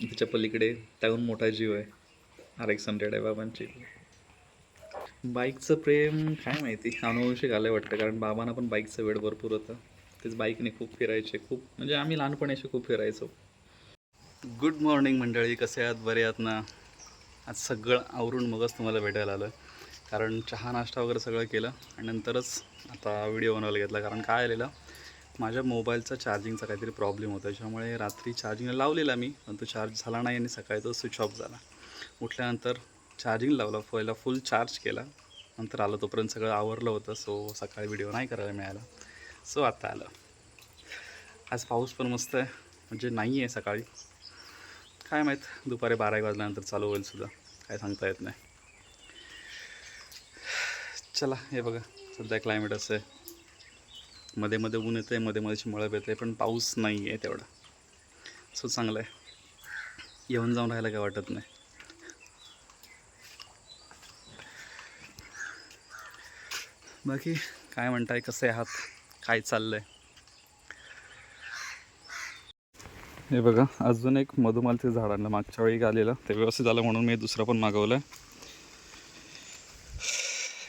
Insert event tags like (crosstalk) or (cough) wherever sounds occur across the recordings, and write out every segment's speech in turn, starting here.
त्याच्या पलीकडे त्याहून मोठा जीव आहे. आर एक्स हंड्रेड आहे बाबांची बाईकचं प्रेम काय माहिती? अनुवंशिक आलं वाटतं कारण बाबांना पण बाईकचं वेळ भरपूर होतं. तेच बाईकने खूप फिरायचे खूप म्हणजे आम्ही लहानपणी असे खूप फिरायचो. गुड मॉर्निंग मंडळी कसे आहात? बरे आहात ना? आज सगळं आवरून मगच तुम्हाला भेटायला आलं कारण चहा नाश्ता वगैरे सगळं केलं आणि नंतरच आता व्हिडिओ बनवायला घेतला. कारण काय आलेलं? माझ्या मोबाईलचा चार्जिंगचा काहीतरी प्रॉब्लेम होता त्याच्यामुळे रात्री चार्जिंगला लावलेला मी पण तो चार्ज झाला नाही आणि सकाळी तो स्विच ऑफ झाला. उठल्यानंतर चार्जिंग लावला पहिला फुल चार्ज केला नंतर आलं तोपर्यंत सगळं आवरलं होतं सो सकाळी व्हिडिओ नाही करायला मिळाला. सो आता आलं. आज पाऊस पण मस्त आहे म्हणजे नाही आहे सकाळी. काय माहीत दुपारी बारा एक वाजल्यानंतर चालू होईल सुद्धा काय सांगता येत नाही. चला हे बघा सध्या क्लायमेट असं आहे. मध्ये मध्ये ऊन येतं आहे मध्ये मध्ये शिमळप मळब आहे पण पाऊस नाही आहे तेवढा. सो चांगलं आहे येऊन जाऊन राहायला काय वाटत नाही. बाकी काय म्हणताय कसे आहात? काय चाललंय? हे बघा अजून एक मधुमालचं झाड आणलं. मागच्या वेळी आलेलं. ते व्यवस्थित आलं म्हणून मी दुसरं पण मागवलं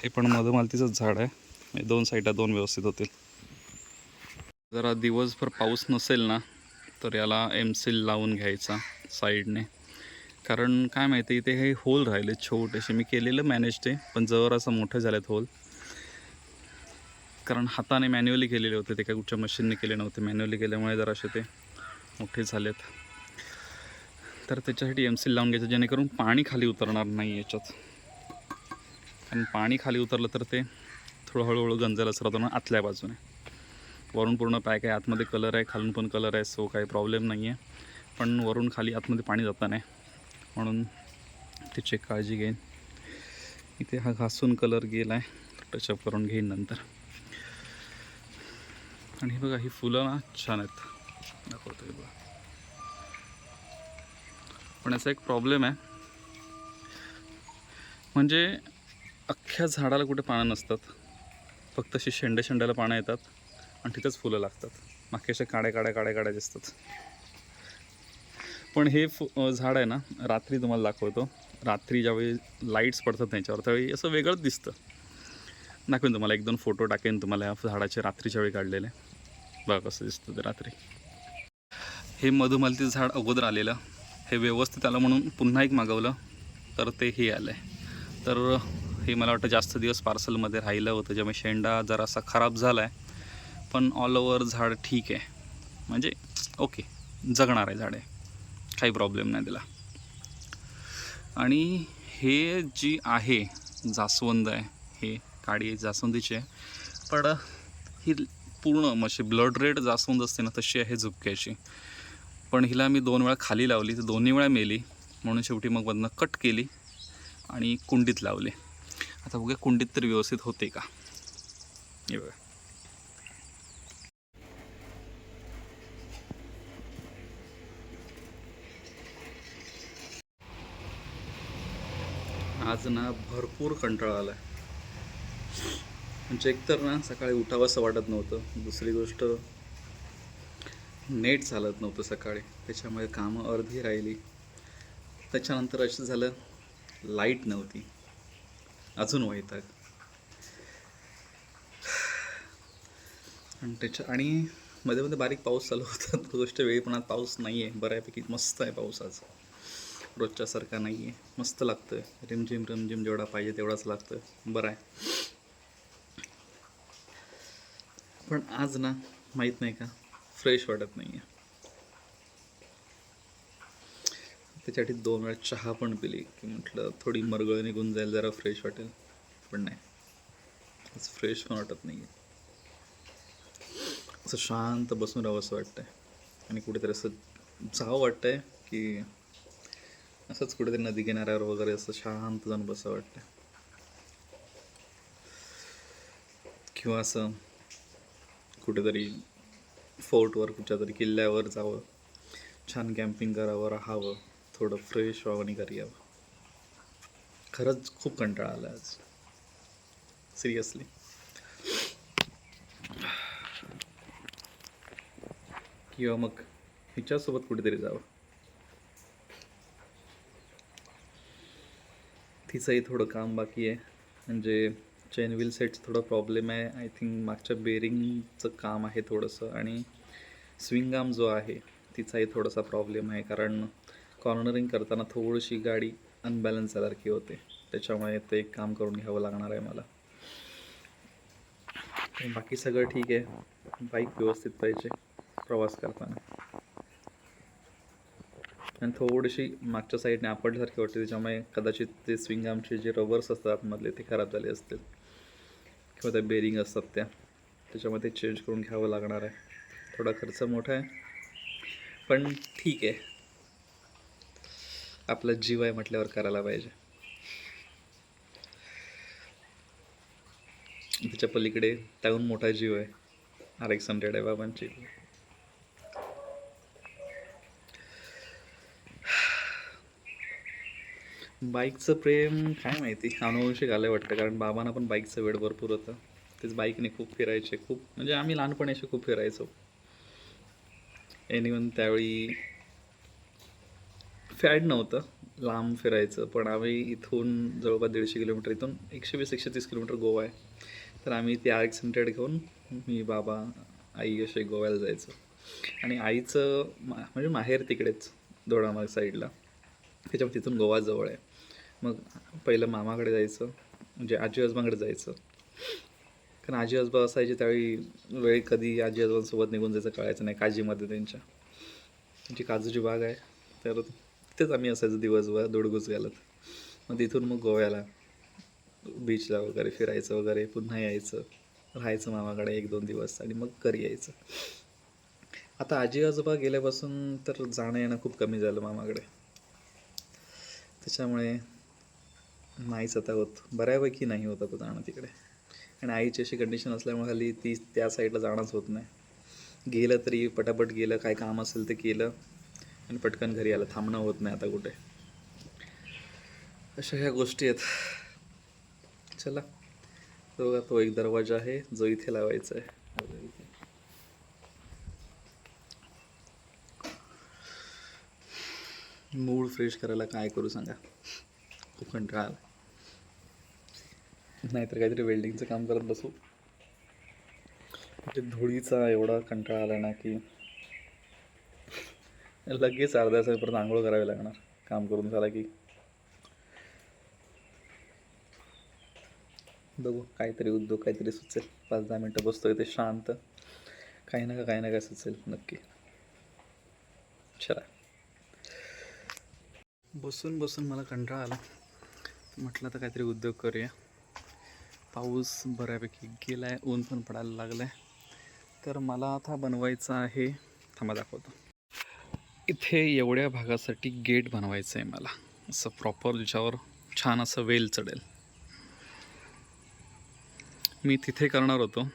हे पण मधुमालतीचंच झाड आहे. दोन साईडला दोन व्यवस्थित होतील. जरा दिवसभर पाऊस नसेल ना तर याला एम सील लावून घ्यायचा साईडने. कारण काय माहिती इथे हे होल राहिले छोटेसे. मी केलेलं मॅनेज ते पण जवळ असं मोठे झालेत होल. कारण हाताने मॅन्युअली केलेले होते ते काय कुठच्या मशीनने केले नव्हते. मॅन्युअली केल्यामुळे जरासे ते मोठे झालेत. तर त्याच्यासाठी एम सील लावून घ्यायचं जेणेकरून पाणी खाली उतरणार नाही याच्यात. कारण पाणी खाली उतरलं तर ते थोडं हळूहळू गंजायला सुरुवात होणार आतल्या बाजूने. वरून पूर्ण पॅक आहे. आतमध्ये कलर आहे खालून पण कलर आहे सो काही प्रॉब्लेम नाही आहे पण वरून खाली आतमध्ये पाणी जाता नाही म्हणून त्याची काळजी घेईन. इथे हा घासून कलर गेला आहे टचअप करून घेईन नंतर. आणि हे बघा ही फुलं ना छान आहेत. दाखवतो हे बघा. पण याचा एक प्रॉब्लेम आहे. म्हणजे अख्ख्या झाडाला कुठे पानं नसतात. फक्त अशी शेंड्या शेंड्याला पानं येतात. आणि तिथंच फुलं लागतात. बाकी अशा काड्या काड्या काड्या काड्या दिसतात. पण हे फु झाड आहे ना रात्री तुम्हाला दाखवतो. रात्री ज्यावेळी लाईट्स पडतात त्याच्यावर त्यावेळी असं वेगळंच दिसतं. दाखवेन तुम्हाला एक दोन फोटो टाकेन तुम्हाला ह्या झाडाचे रात्रीच्या वेळी काढलेले. बघा कसं दिसतं ते रात्री. हे मधुमालतीचं झाड अगोदर आलेलं. हे व्यवस्थित आलं म्हणून पुन्हा एक मागवलं. तर ते हे आलं आहे तर हे मला वाटतं जास्त दिवस पार्सलमध्ये राहिलं होतं. ज्यामुळे शेंडा जरासा खराब झाला आहे पण ऑल ओवर झाड ठीक आहे. म्हणजे ओके जगणार आहे झाड. आहे काही प्रॉब्लेम नाही त्याला आणि हे जी आहे जास्वंद आहे हे काळी जास्वंदीची आहे. पण ही पूर्ण म्हणजे ब्लड रेड जास्वंद असते ना तशी आहे झुपक्याची. पण हिला मी दोन वेळा खाली लावली तर दोन्ही वेळा मेली. म्हणून शेवटी मग बदनं कट केली आणि कुंडीत लावले. आता बघूया कुंडीत तरी व्यवस्थित होते का? हे बघा. आज ना भरपूर कंटाळा आला आहे म्हणजे एकतर ना सकाळी उठावंसं वाटत नव्हतं. दुसरी गोष्ट नेट चालत नव्हतं सकाळी. त्याच्यामुळे कामं अर्धी राहिली. त्याच्यानंतर असं झालं लाइट नव्हती. अजून वैताग आणि त्याच्या आणि मध्ये मध्ये बारीक पाऊस चालू होता. तो गोष्ट वेळी पण आज पाऊस नाही आहे बऱ्यापैकी मस्त आहे पाऊस आज रोजच्यासारखा नाही आहे मस्त लागतं रिमझिम रिमझिम जेवढा पाहिजे तेवढाच लागतं बरं आहे. पण आज ना माहीत नाही का? फ्रेश वाटत नाही आहे त्याच्यासाठी दोन वेळा चहा पण पिली की म्हटलं थोडी मरगळ निघून जाईल जरा फ्रेश वाटेल. पण नाही. आज फ्रेश पण वाटत नाही आहे असं शांत बसून राहावं असं वाटतंय. आणि कुठेतरी असं जावं वाटतंय की असंच कुठेतरी नदी किनाऱ्यावर वगैरे असं शांत जाऊन बसावं वाटतंय. किंवा असं कुठेतरी फोर्टवर कुठच्या तरी किल्ल्यावर जावं. छान कॅम्पिंग करावं राहावं. थोडं फ्रेश व्हावं आणि घरी यावं. खरंच खूप कंटाळा आला आज. सिरियसली किंवा मग हिच्यासोबत कुठेतरी जावं. तिचंही थोडं काम बाकी आहे. म्हणजे चेन व्हील सेटचं थोडं प्रॉब्लेम आहे. आय थिंक मागच्या बेरिंगचं काम आहे थोडंसं. आणि स्विंग आर्म जो आहे तिचाही थोडासा प्रॉब्लेम आहे. कारण कॉर्नरिंग करताना थोडीशी गाडी अनबॅलन्स झाल्यासारखी होते. त्याच्यामुळे ते एक काम करून घ्यावं लागणार आहे मला. बाकी सगळं ठीक आहे. बाईक व्यवस्थित पाहिजे. प्रवास करताना. आणि थोडीशी मागच्या साईडने आपडल्यासारखी वाटते त्याच्यामुळे कदाचित ते स्विंग आमचे जे रबर्स असतात आतमधले ते खराब झाले असतील. किंवा त्या बेरिंग असतात त्या. त्याच्यामध्ये चेंज करून घ्यावं लागणार आहे. थोडा खर्च मोठा आहे. पण ठीक आहे. आपला जीव आहे म्हटल्यावर करायला पाहिजे. त्याच्या पलीकडे त्याहून मोठा जीव आहे. आर एक्स हंड्रेड आहे बाबांची बाईकचं प्रेम काय माहिती? अनुवंशिक आलं वाटतं कारण बाबांना पण बाईकचं वेळ भरपूर होतं. तेच बाईकने खूप फिरायचे खूप म्हणजे आम्ही लहानपणी असे खूप फिरायचो. एनिवन त्यावेळी फॅड नव्हतं लांब फिरायचं. पण आम्ही इथून जवळपास दीडशे किलोमीटर इथून एकशे वीस एकशे तीस किलोमीटर गोवा आहे. तर आम्ही ती आर एक्सेंटेड घेऊन मी बाबा आई असे गोव्याला जायचो. आणि आईचं मा म्हणजे माहेर तिकडेच दोडामार्ग साईडला. त्याच्यामुळे तिथून गोवा जवळ आहे. मग पहिलं मामाकडे जायचं म्हणजे आजी आजोबांकडे जायचं. कारण आजी आजोबा असायचे त्यावेळी वेळ कधी आजी आजोबांसोबत निघून जायचं कळायचं नाही काजीमध्ये त्यांच्या. जी काजूची बाग आहे तर तिथेच आम्ही असायचो दिवसभर दोडगुस घालत. मग तिथून मग गोव्याला बीचला वगैरे फिरायचं वगैरे पुन्हा यायचं राहायचं मामाकडे एक दोन दिवस आणि मग घरी यायचं. आता आजी आजोबा गेल्यापासून तर जाणं येणं खूप कमी झालं मामाकडे. त्याच्यामुळे नाहीच आता होत. बऱ्यापैकी नाही होत आता जाणं तिकडे. आणि आईची अशी कंडिशन असल्यामुळे हल्ली ती त्या साईडला जाणंच होत नाही. गेलं तरी पटापट गेलं काय काम असेल ते केलं आणि पटकन घरी आलं. थांबणं होत नाही आता कुठे. अशा ह्या गोष्टी आहेत. चला. तो बघा तो एक दरवाजा आहे जो इथे लावायचा आहे. मूड फ्रेश करायला काय करू सांगा. खूप कंटाळा आला नाहीतर काहीतरी वेल्डिंगचं काम करत बसू. ते धुळीचा एवढा कंटाळा आला ना की लगेच अर्ध्या तासापर्यंत आंघोळ करावी लागणार. काम करून झाला की. बघू काहीतरी उद्योग काहीतरी सुचेल. पाच दहा मिनटं बसतो इथे शांत. काही ना काही ना काय सुचेल नक्की. चला. बसून बसून मला कंटाळा आला. म्हटलं तर काहीतरी उद्योग करूया. पाऊस बऱ्यापैकी गेला आहे ऊन पण पडायला लागलं आहे तर मला आता बनवायचं आहे थांबा दाखवतो. इथे एवढ्या भागासाठी गेट बनवायचं आहे मला. असं प्रॉपर ज्याच्यावर छान असं वेल चढेल. मी तिथे करणार होतो.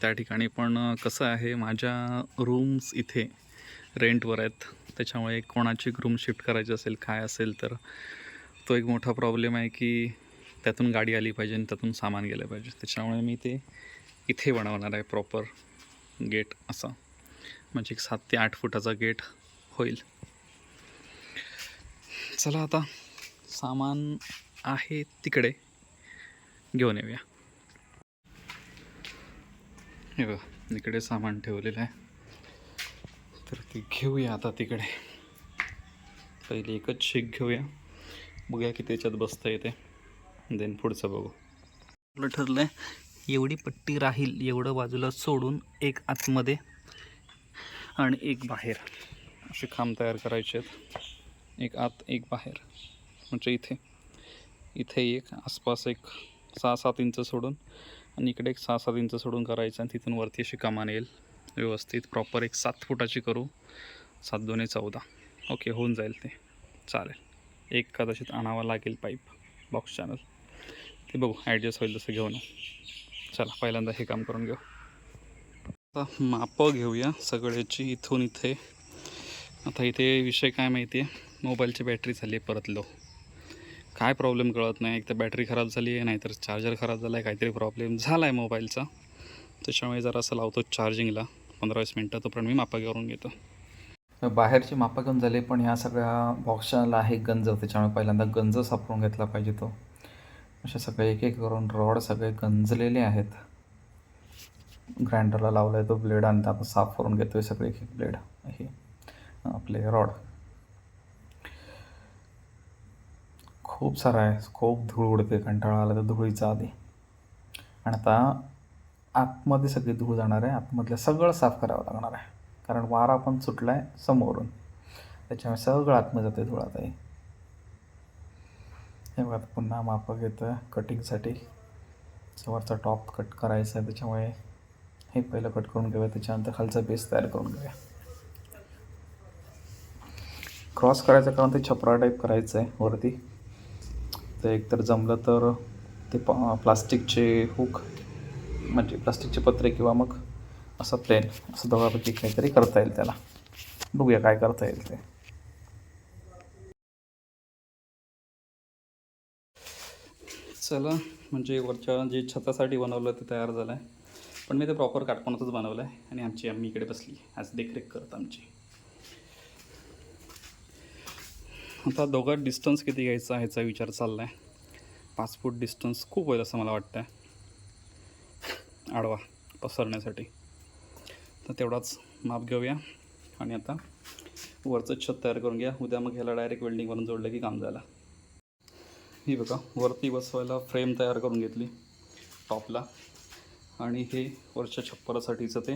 त्या ठिकाणी पण कसं आहे माझ्या रूम्स इथे रेंटवर आहेत. त्याच्यामुळे कोणाची रूम शिफ्ट करायची असेल काय असेल तर तो एक मोठा प्रॉब्लेम आहे की त्यातून गाडी आली पाहिजे आणि त्यातून सामान गेलं पाहिजे. त्याच्यामुळे मी ते इथे बनवणार आहे प्रॉपर गेट असा. म्हणजे एक सात ते आठ फुटाचा गेट होईल. चला आता सामान आहे तिकडे घेऊन येऊया. हे बघा इकडे सामान ठेवलेलं आहे. तर ते घेऊया आता तिकडे. पहिले एकच शेक घेऊया. बघूया की त्याच्यात बसता येते. देन पुढचं बघू. आपलं ठरलं आहे एवढी पट्टी राहील एवढं बाजूला सोडून एक आतमध्ये आणि एक बाहेर. असे खांब तयार करायचे आहेत. एक आत एक बाहेर. म्हणजे इथे. इथे एक आसपास एक सहा सात इंच सोडून आणि इकडे एक सहा सात इंच सोडून करायचं आणि तिथून वरती अशी कमान येईल. व्यवस्थित प्रॉपर एक सात फुटाची करू. सात दोन्ही चौदा. ओके होऊन जाईल ते. चालेल. एक कदाचित आणावा लागेल पाईप बॉक्स चॅनल ते बघू ॲडजस्ट होईल तसं घेऊन. चला पहिल्यांदा हे काम करून घेऊ. आता मापं घेऊया सगळ्याची इथून इथे. आता इथे विषय काय माहिती आहे मोबाईलची बॅटरी झाली आहे परत लो काय प्रॉब्लेम कळत नाही. एक तर बॅटरी खराब झाली आहे नाहीतर चार्जर खराब झाला आहे काहीतरी प्रॉब्लेम झाला आहे मोबाईलचा. त्याच्यामुळे जरा असं लावतो चार्जिंगला पंधरा वीस मिनटं तोपर्यंत मी मापा करून घेतो. बाहेरची मापं घेऊन झाली पण ह्या सगळ्या बॉक्सला आहे गंज. त्याच्यामुळे पहिल्यांदा गंज सापडून घेतला पाहिजे तो. असे सगळे एक एक करून रॉड सगळे गंजलेले आहेत. ग्राइंडरला लावला आहे तो ब्लेड आणि आता साफ करून घेतो आहे सगळे एक एक ब्लेड. हे आपले रॉड. खूप सारा आहे. खूप धूळ उडते. कंटाळा आला तर धुळीचा आधी. आणि आता आतमध्ये सगळी धूळ जाणार आहे. आतमधलं सगळं साफ करावं लागणार आहे. कारण वारा पण सुटला आहे समोरून. त्याच्यामुळे सगळं आतमध्ये जाते धूळ आता हे बघा पुन्हा मापं येतं कटिंगसाठी समोरचा टॉप कट करायचा आहे त्याच्यामुळे हे पहिलं कट करून घेऊया. त्याच्यानंतर खालचा बेस तयार करून घेऊया. क्रॉस करायचं कारण ते छपरा टाईप करायचं आहे वरती. ते एकतर जमलं तर ते प प्लास्टिकचे हुक म्हणजे प्लास्टिकचे पत्रे किंवा मग असं प्लेन असं दोघांपैकी काहीतरी करता येईल त्याला. बघूया काय करता येईल ते. चला म्हणजे वरच्या जे छतासाठी बनवलं ते तयार झालं आहे पण मी ते प्रॉपर काटकोनातच बनवलं आहे आणि आमची आम्ही इकडे बसली. आज देखरेख करत आमची. आता दोघात डिस्टन्स किती घ्यायचा ह्याचा विचार चालला आहे पाच फूट डिस्टन्स खूप होईल असं मला वाटतं आहे आडवा पसरण्यासाठी. तर तेवढाच माप घेऊया. आणि आता वरचं छत तयार करून घ्या. उद्या मग ह्याला डायरेक्ट वेल्डिंगवरून जोडलं की काम झालं. ही बघा वरती बसवायला फ्रेम तयार करून घेतली टॉपला. आणि हे वरच्या छप्परासाठीचं ते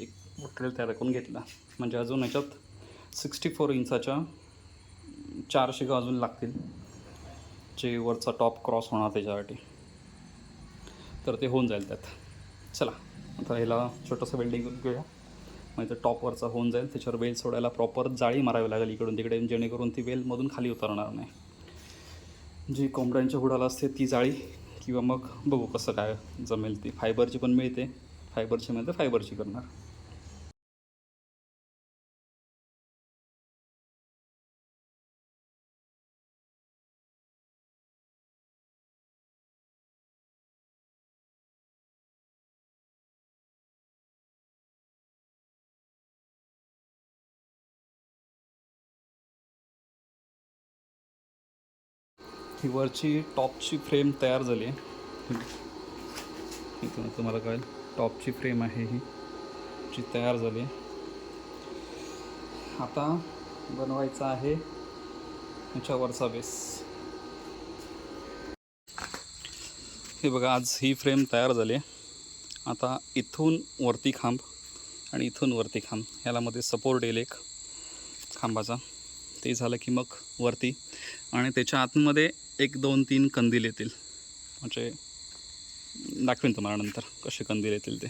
एक मटेरियल तयार करून घेतला. म्हणजे अजून याच्यात सिक्स्टी फोर इंचाच्या चार शिगा अजून लागतील जे वरचा टॉप क्रॉस होणार त्याच्यासाठी. तर ते होऊन जाईल त्यात. चला आता ह्याला छोटंसं वेल्डिंग घेऊया. म्हणजे टॉपवरचा होऊन जाईल त्याच्यावर वेल सोडायला प्रॉपर जाळी मारावी लागेल इकडून तिकडे जेणेकरून ती वेलमधून खाली उतरणार नाही. जी कोंबड्यांच्या हुडाला असते ती जाळी किंवा मग बघू कसं काय जमेल ती. फायबरची पण मिळते. फायबरची मिळते फायबरची करणार. ही वरची टॉपची फ्रेम तयार झाली आहे. इथून तुम्हाला कळेल टॉपची फ्रेम आहे ही जी तयार झाली आहे. आता बनवायचा आहे ह्याच्यावरचा बेस. हे बघा आज ही फ्रेम तयार झाली आहे. आता इथून वरती खांब आणि इथून वरती खांब ह्याला मध्ये सपोर्ट येईल एक खांबाचा. ते झालं की मग वरती. आणि त्याच्या आतमध्ये एक दोन तीन कंदील येतील. म्हणजे दाखवेन तुम्हाला नंतर कसे कंदील येतील ते.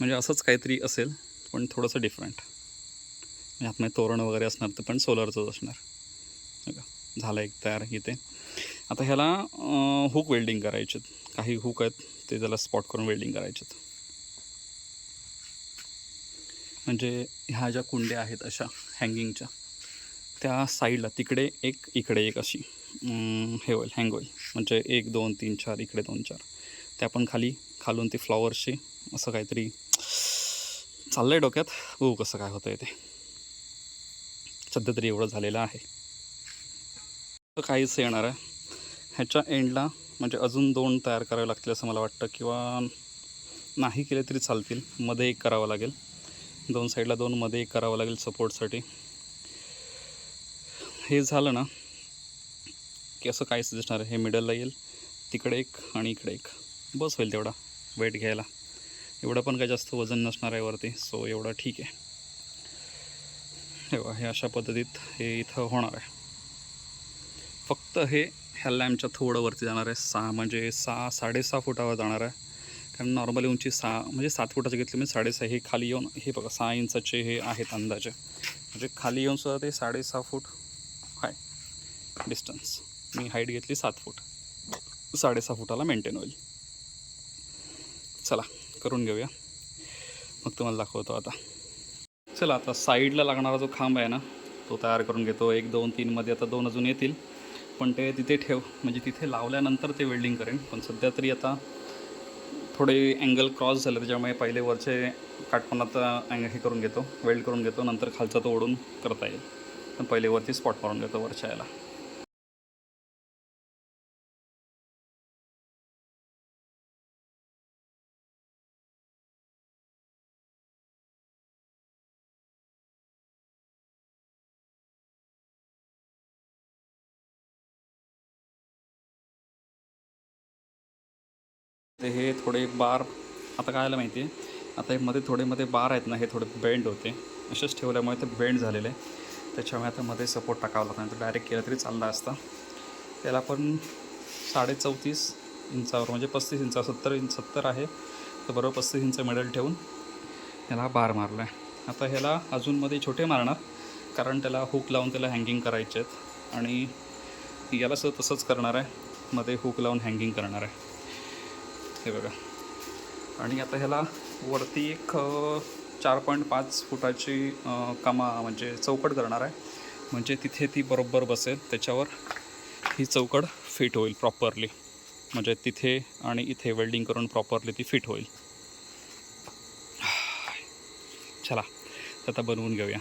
म्हणजे असंच काहीतरी असेल पण थोडंसं डिफरंट म्हणजे आतमध्ये तोरण वगैरे असणार तर पण सोलरचंच असणार. बघा झालं एक तयार इथे. आता ह्याला हुक वेल्डिंग करायचे काही हुक आहेत ते त्याला स्पॉट करून वेल्डिंग करायचेत. म्हणजे ह्या ज्या कुंड्या आहेत अशा हँगिंगच्या त्या साईडला तिकडे एक इकडे एक अशी हे होईल हँग होईल. म्हणजे एक दोन तीन चार इकडे दोन चार. त्या पण खाली खालून ते फ्लॉवर्सचे असं काहीतरी चाललं आहे डोक्यात. हो कसं काय होतं आहे ते. सध्या तरी एवढं झालेलं आहे. काहीच येणार आहे. ह्याच्या एंडला म्हणजे अजून दोन तयार करावे लागतील असं मला वाटतं. किंवा नाही केले तरी चालतील. मध्ये एक करावं लागेल. दोन साईडला दोन मध्ये एक करावं लागेल सपोर्टसाठी हे झालं ना की असं काहीच दिसणार आहे? हे मिडलला येईल तिकडे एक आणि इकडे एक. बस होईल तेवढा वेट घ्यायला. एवढं पण काही जास्त वजन नसणार आहे वरती सो एवढं ठीक आहे. हे हे अशा पद्धतीत हे इथं होणार आहे. फक्त हे ह्या लॅम्पच्या थोडं वरती जाणार आहे सहा म्हणजे सहा साडेसहा फुटावर जाणार आहे. कारण नॉर्मली उंची सहा म्हणजे सात फुटाची घेतली म्हणजे साडेसहा हे खाली येऊन हे बघा सहा इंचाचे हे आहेत अंदाजे. म्हणजे खाली येऊन सुद्धा ते साडेसहा फूट डिस्टन्स. मी हाईट घेतली सात फूट. साडेसहा फुटाला मेंटेन होईल. चला करून घेऊया. मग तुम्हाला दाखवतो आता. चला आता साईडला लागणारा जो खांब आहे ना तो तयार करून घेतो. एक दोन तीनमध्ये आता दोन अजून येतील. पण ते तिथे ठेव. म्हणजे तिथे लावल्यानंतर ते वेल्डिंग करेन. पण सध्या तरी आता थोडे अँगल क्रॉस झाले त्याच्यामुळे पहिले वरचे काटपणात अँग हे करून घेतो. वेल्ड करून घेतो. नंतर खालचा तो ओढून करता येईल. पण पहिले वरती स्पॉट मारून घेतो वरच्या याला. ते हे थोडे बार आता कायला माहिती आहे? आता हे मध्ये थोडे मध्ये बार आहेत ना हे थोडे बेंड होते. असेच ठेवल्यामुळे ते बेंड झालेले आहे त्याच्यामुळे आता मध्ये सपोर्ट टाकावा लागला नाही तर डायरेक्ट केलं तरी चालला असता. त्याला पण साडे चौतीस इंचावर म्हणजे पस्तीस इंचा सत्तर इंच सत्तर आहे. तर बरोबर पस्तीस इंच मेडल ठेवून याला बार मारला आहे आता ह्याला अजूनमध्ये छोटे मारणार कारण त्याला हुक लावून त्याला हँगिंग करायचे आहेत. आणि याला सुद्धा तसंच करणार आहे. मध्ये हुक लावून हँगिंग करणार आहे. हे बघा. आणि आता ह्याला वरती एक चार पॉईंट पाच फुटाची कामा कमा म्हणजे चौकट करणार आहे. म्हणजे तिथे ती बरोबर बसेल. त्याच्यावर ही चौकट फिट होईल प्रॉपरली. म्हणजे तिथे आणि इथे वेल्डिंग करून प्रॉपरली ती फिट होईल. चला तर आता बनवून घेऊया.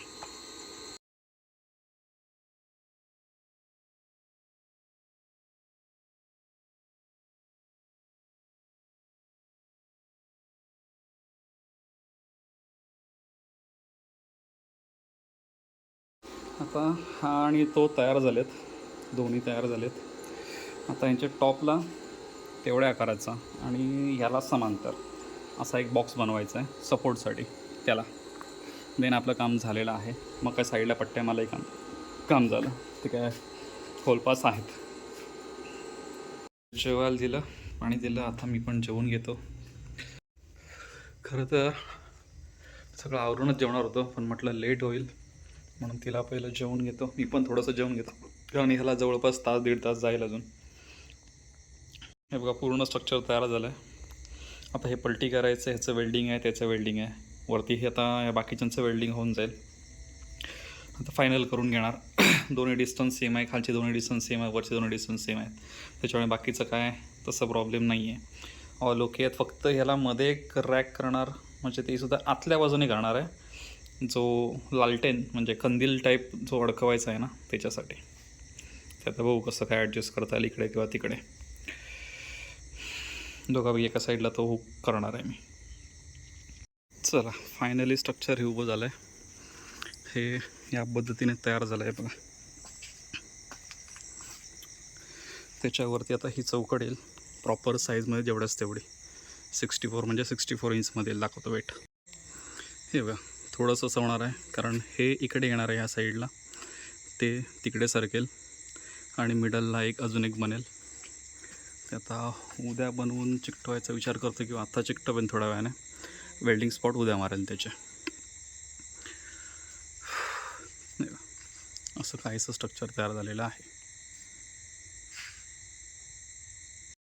आता हा आणि तो तयार झालेत. दोन्ही तयार झालेत. आता यांच्या टॉपला तेवढ्या आकाराचा आणि ह्याला समांतर. असा एक बॉक्स बनवायचा आहे सपोर्टसाठी त्याला. देन आपलं काम झालेलं आहे. मग काय साईडला पट्ट्या मलाही काम काम झालं. ते काय खोलपास आहेत. जेवायला दिलं पाणी दिलं. आता मी पण जेवून घेतो. खरं तर सगळं आवरूनच जेवणार होतं पण म्हटलं लेट होईल. म्हणून तिला पहिलं जेवण घेतो. मी पण थोडंसं जेवून घेतो. कारण ह्याला जवळपास तास दीड तास जाईल अजून. हे बघा पूर्ण स्ट्रक्चर तयार झालं आहे आता हे पलटी करायचं ह्याचं वेल्डिंग आहे त्याचं वेल्डिंग आहे. वरती हे आता या बाकीच्यांचं वेल्डिंग होऊन जाईल. आता फायनल करून घेणार. (coughs) दोन्ही डिस्टन्स सेम आहे. खालचे दोन्ही डिस्टन्स सेम आहे. वरचे दोन्ही डिस्टन्स सेम आहेत त्याच्यामुळे बाकीचं काय तसं प्रॉब्लेम नाही आहे ऑल ओके आहेत फक्त ह्याला मध्ये एक रॅक करणार. म्हणजे ते सुद्धा आतल्या बाजूने करणार आहे. जो लालटेन म्हणजे कंदील टाईप जो अडकवायचा आहे ना त्याच्यासाठी. ते आता बघू कसं काय ॲडजस्ट करता येईल इकडे किंवा तिकडे. दोघापैकी एका साईडला तो हुक करणार आहे मी. चला फायनली स्ट्रक्चर हे उभं झालं आहे हे या पद्धतीने तयार झालं आहे बघा. त्याच्यावरती आता ही चौकट येईल. प्रॉपर साईजमध्ये जेवढ्याच तेवढी. सिक्स्टी फोर म्हणजे सिक्स्टी फोर इंचमध्ये दाखवतो वेट हे बघा. थोडंसं होणार आहे कारण हे इकडे येणार आहे ह्या साईडला. ते तिकडे सरकेल आणि मिडलला एक अजून एक बनेल. ते आता उद्या बनवून चिकटवायचा विचार करतो किंवा आत्ता चिकटवेन थोड्या वेळाने. वेल्डिंग स्पॉट उद्या मारेल त्याचे. (sighs) नाही असं काहीसं स्ट्रक्चर तयार झालेलं आहे.